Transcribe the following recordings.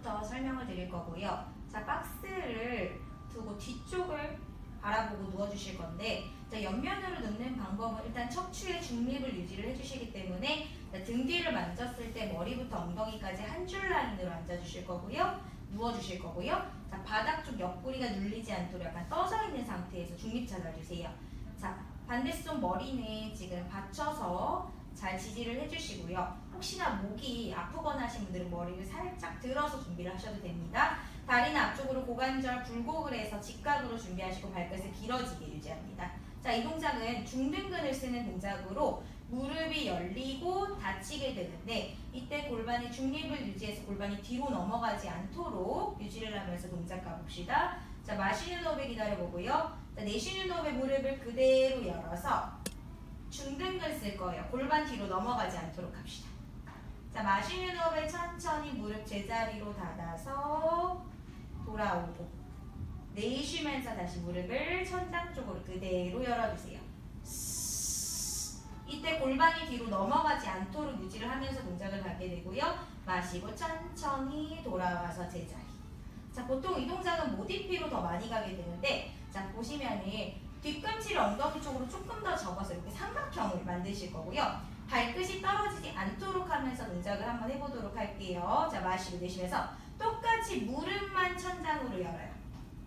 부터 설명을 드릴 거고요. 자, 박스를 두고 뒤쪽을 바라보고 누워주실 건데 자, 옆면으로 눕는 방법은 일단 척추의 중립을 유지를 해주시기 때문에 자, 등 뒤를 만졌을 때 머리부터 엉덩이까지 한 줄 라인으로 앉아주실 거고요. 누워주실 거고요. 자, 바닥 쪽 옆구리가 눌리지 않도록 약간 떠서 있는 상태에서 중립 찾아주세요. 자, 반대손 머리는 지금 받쳐서 잘 지지를 해주시고요. 혹시나 목이 아프거나 하신 분들은 머리를 살짝 들어서 준비를 하셔도 됩니다. 다리는 앞쪽으로 고관절 굴곡을 해서 직각으로 준비하시고 발끝을 길어지게 유지합니다. 자, 이 동작은 중등근을 쓰는 동작으로 무릎이 열리고 닫히게 되는데 이때 골반의 중립을 유지해서 골반이 뒤로 넘어가지 않도록 유지를 하면서 동작 가봅시다. 자, 마시는 호흡에 기다려보고요. 자, 내쉬는 호흡에 무릎을 그대로 열어서 중등근 쓸 거예요. 골반 뒤로 넘어가지 않도록 합시다. 자, 마시는 호흡에 천천히 무릎 제자리로 닫아서 돌아오고 내쉬면서 다시 무릎을 천장 쪽으로 그대로 열어주세요. 이때 골반이 뒤로 넘어가지 않도록 유지를 하면서 동작을 하게 되고요. 마시고 천천히 돌아와서 제자리. 자, 보통 이 동작은 모디피로 더 많이 가게 되는데, 자, 보시면은 뒤꿈치를 엉덩이 쪽으로 조금 더 접어서 만드실 거고요. 발끝이 떨어지지 않도록 하면서 동작을 한번 해보도록 할게요. 자, 마시고 내쉬면서 똑같이 무릎만 천장으로 열어요.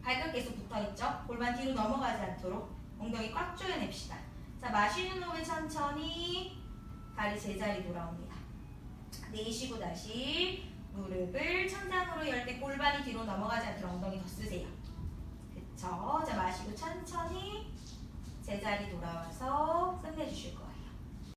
발끝 계속 붙어있죠? 골반 뒤로 넘어가지 않도록 엉덩이 꽉 조여냅시다. 자, 마시는 호흡에 천천히 다리 제자리 돌아옵니다. 내쉬고 다시 무릎을 천장으로 열 때 골반이 뒤로 넘어가지 않도록 엉덩이 더 쓰세요. 그쵸? 자, 마시고 천천히 제자리 돌아와서 끝내주실 거예요.